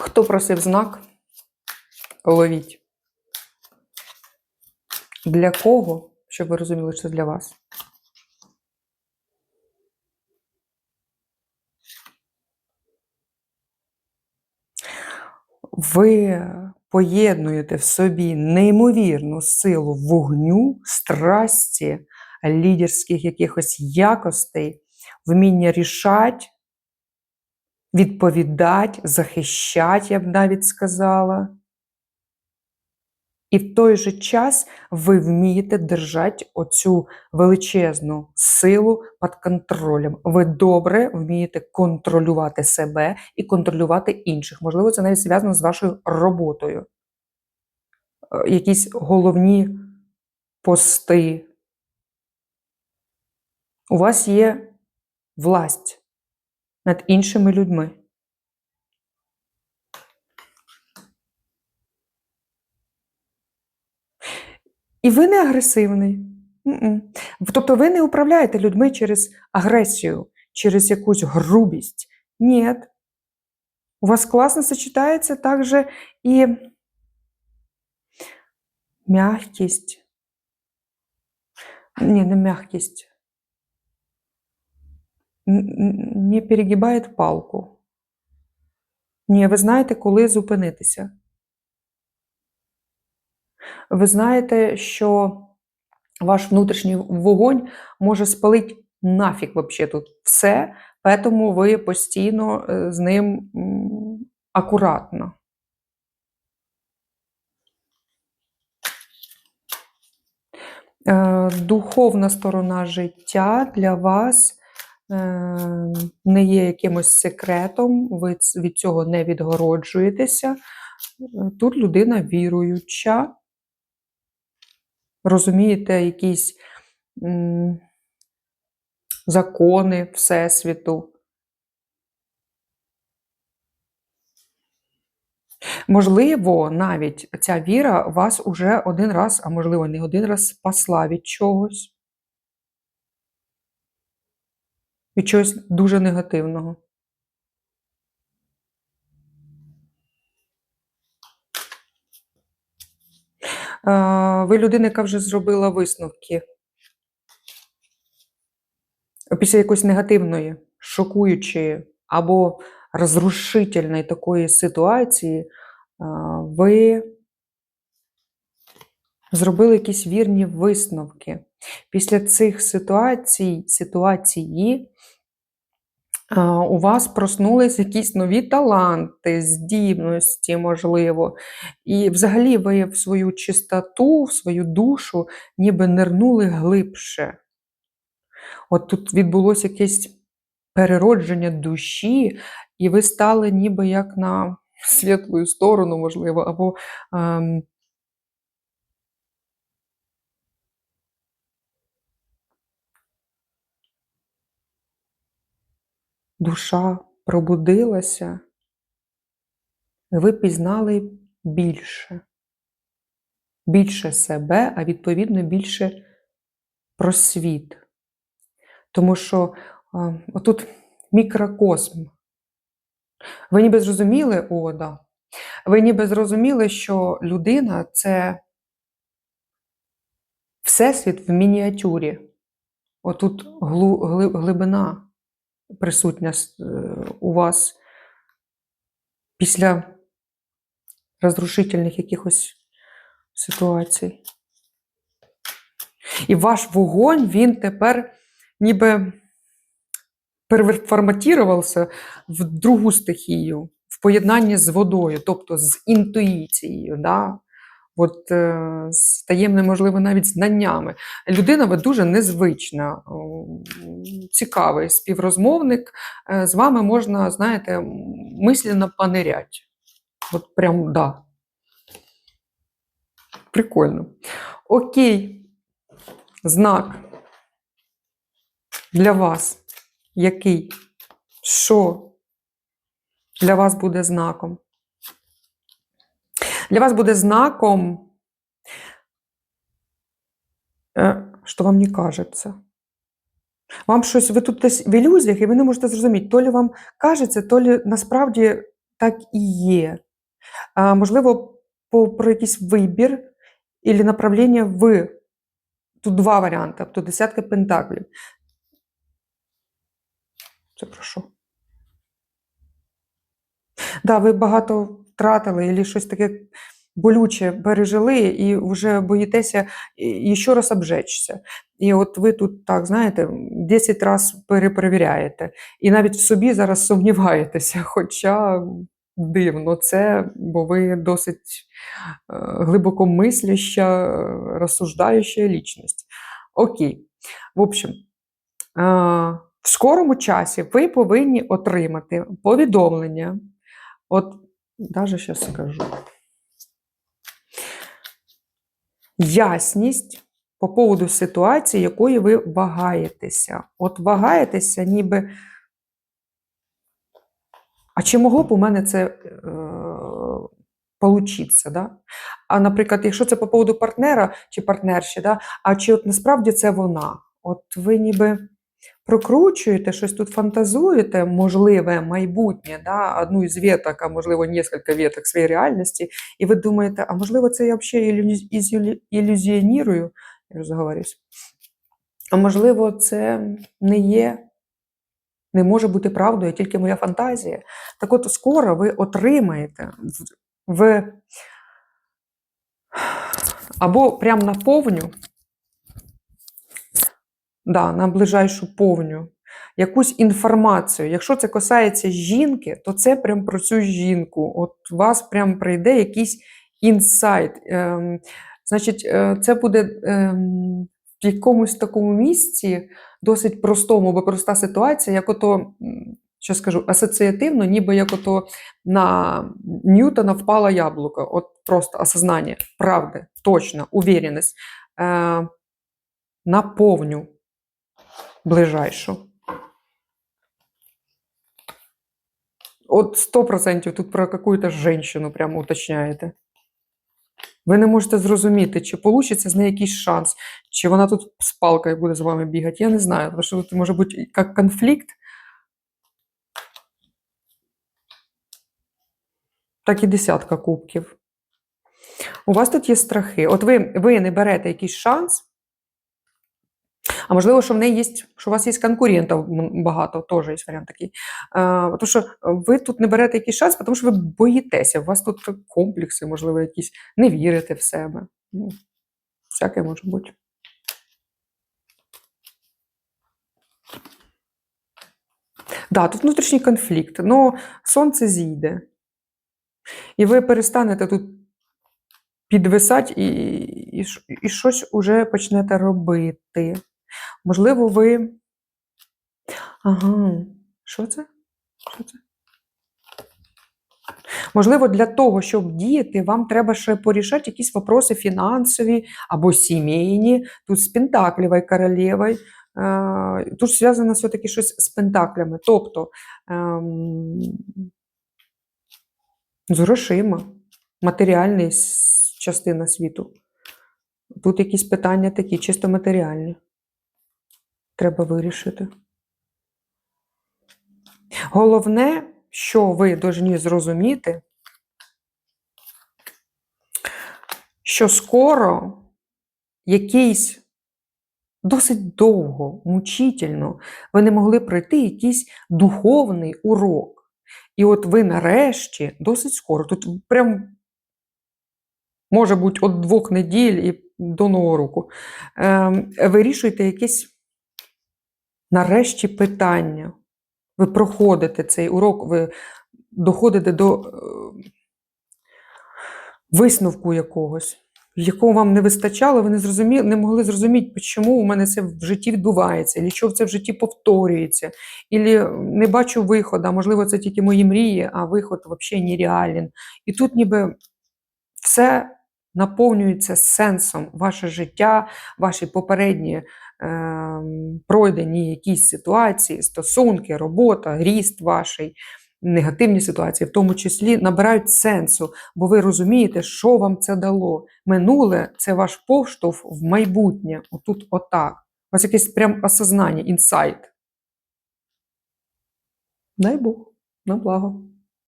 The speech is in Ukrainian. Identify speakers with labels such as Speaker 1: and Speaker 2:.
Speaker 1: Хто просив знак? Ловіть. Для кого? Щоб ви розуміли, що це для вас. Ви поєднуєте в собі неймовірну силу вогню, страсті, лідерських якихось якостей, вміння рішати, відповідати, захищати, я б навіть сказала. І в той же час ви вмієте держати оцю величезну силу під контролем. Ви добре вмієте контролювати себе і контролювати інших. Можливо, це навіть зв'язано з вашою роботою. Е, Якісь головні пости. У вас є власть над іншими людьми. І ви не агресивний. Тобто ви не управляєте людьми через агресію, через якусь грубість. Ні. У вас класно сочетається також і мягкість. Ні, не мягкість. Не перегибає палку. Ні, ви знаєте, коли зупинитися. Ви знаєте, що ваш внутрішній вогонь може спалити нафіг вообще тут все, тому ви постійно е, з ним акуратно. Е, Духовна сторона життя для вас не є якимось секретом, ви від цього не відгороджуєтеся. Е, Тут людина віруюча, розумієте якісь закони Всесвіту. Можливо, навіть ця віра вас уже один раз, а можливо, не один раз спасла від чогось. Від чогось дуже негативного. Ви людина, яка вже зробила висновки після якоїсь негативної, шокуючої або розрушительної такої ситуації, ви зробили якісь вірні висновки. Після цих ситуацій, ситуації у вас проснулись якісь нові таланти, здібності, можливо. І взагалі ви в свою чистоту, в свою душу ніби нирнули глибше. От тут відбулося якесь переродження душі, і ви стали ніби як на світлу сторону, можливо, або ем, душа пробудилася, ви пізнали більше. Більше себе, а відповідно більше про світ. Тому що а, отут мікрокосм. Ви ніби зрозуміли, о. Ви ніби зрозуміли, що людина це всесвіт в мініатюрі. Отут глибина присутня е, у вас після розрушительних якихось ситуацій. І ваш вогонь, він тепер ніби переформатувався в другу стихію, в поєднанні з водою, тобто з інтуїцією, да? От, е, з таємними, можливо, навіть знаннями. Людина ви дуже незвична, о, цікавий співрозмовник. Е, З вами можна, знаєте, мисленно понирять. От прям да. Прикольно. Окей. Знак для вас. Який? Що для вас буде знаком? Для вас буде знаком, е, що вам не кажеться. Вам щось, ви тут десь в ілюзіях, і ви не можете зрозуміти, то ли вам кажеться, то ли насправді так і є. А, можливо, по, про якийсь вибір і направлення в. Тут два варіанти, тобто десятка пентаклів. Це про що? Да, ви багато втратили, або щось таке болюче пережили, і вже боїтеся і ще раз обжечься. І от ви тут, так, знаєте, 10 разів перепровіряєте. І навіть в собі зараз сумніваєтеся, хоча дивно це, бо ви досить е, глибоко мисляща, розсуждаюча лічність. Окей. В общем, е, в скорому часі ви повинні отримати повідомлення. От, даже зараз скажу. Ясність по поводу ситуації, якої ви вагаєтеся. От вагаєтеся, ніби. А чи могло б у мене це е? Да? А, наприклад, якщо це по поводу партнера чи партнерші, да? а чи от насправді це вона? От ви ніби прокручуєте, щось тут фантазуєте, можливе майбутнє, да? одну із веток, а можливо, кілька веток своєї реальності, і ви думаєте, а можливо, це я взагалі ілюзіонірую, я розговорюсь. А можливо, це не є не може бути правдою, тільки моя фантазія. Так от скоро ви отримаєте в або прямо на повню, да, на ближайшу повню, якусь інформацію. Якщо це касається жінки, то це прям про цю жінку. От у вас прям прийде якийсь інсайт. Ем, Значить, е, це буде ем, в якомусь такому місці досить простому, бо проста ситуація, як ото, що скажу, асоціативно, ніби як ото на Ньютона впала яблуко. От просто осознання, правди, точно, уверенность. Е, наповню ближайшу. От 100% тут про какую-то женщину прямо уточняєте. Ви не можете зрозуміти, чи вийде з неї якийсь шанс, чи вона тут з палкою буде з вами бігати. Я не знаю, тому що тут може бути як конфлікт, так і десятка кубків. У вас тут є страхи. От ви ви не берете якийсь шанс, а можливо, що в неї є, що у вас є конкурентів багато, теж є варіант такий. А, Тому що ви тут не берете якийсь шанс, тому що ви боїтеся. У вас тут комплекси, можливо, якісь не вірите в себе. Ну, Всяке може бути. Да, тут внутрішній конфлікт, але сонце зійде. І ви перестанете тут підвисати і, і, і щось уже почнете робити. Можливо, ви. Ага, що це? Що це? Можливо, для того, щоб діяти, вам треба ще порішати якісь вопроси фінансові або сімейні, тут з Пентаклівою королевою. Тут зв'язано все-таки щось з пентаклями. Тобто ем, з грошима, матеріальна частина світу. Тут якісь питання такі, чисто матеріальні треба вирішити. Головне, що ви повинні зрозуміти, що скоро якийсь досить довго, мучительно, ви не могли пройти якийсь духовний урок. І от ви нарешті, досить скоро, тут прям може бути від двох неділь і до нового року, ем, вирішуєте якесь нарешті питання. Ви проходите цей урок, ви доходите до е, висновку якогось, якого вам не вистачало, ви не зрозуміли, не могли зрозуміти, чому у мене це в житті відбувається, і що це в житті повторюється, і не бачу виходу, можливо, це тільки мої мрії, а виход взагалі нереален. І тут ніби все наповнюється сенсом ваше життя, ваші попередні пройдені якісь ситуації, стосунки, робота, ріст ваший, негативні ситуації, в тому числі набирають сенсу, бо ви розумієте, що вам це дало. Минуле це ваш поштовх в майбутнє. Отут, отак. Вас якесь прям осознання, інсайт. Дай Бог, на благо.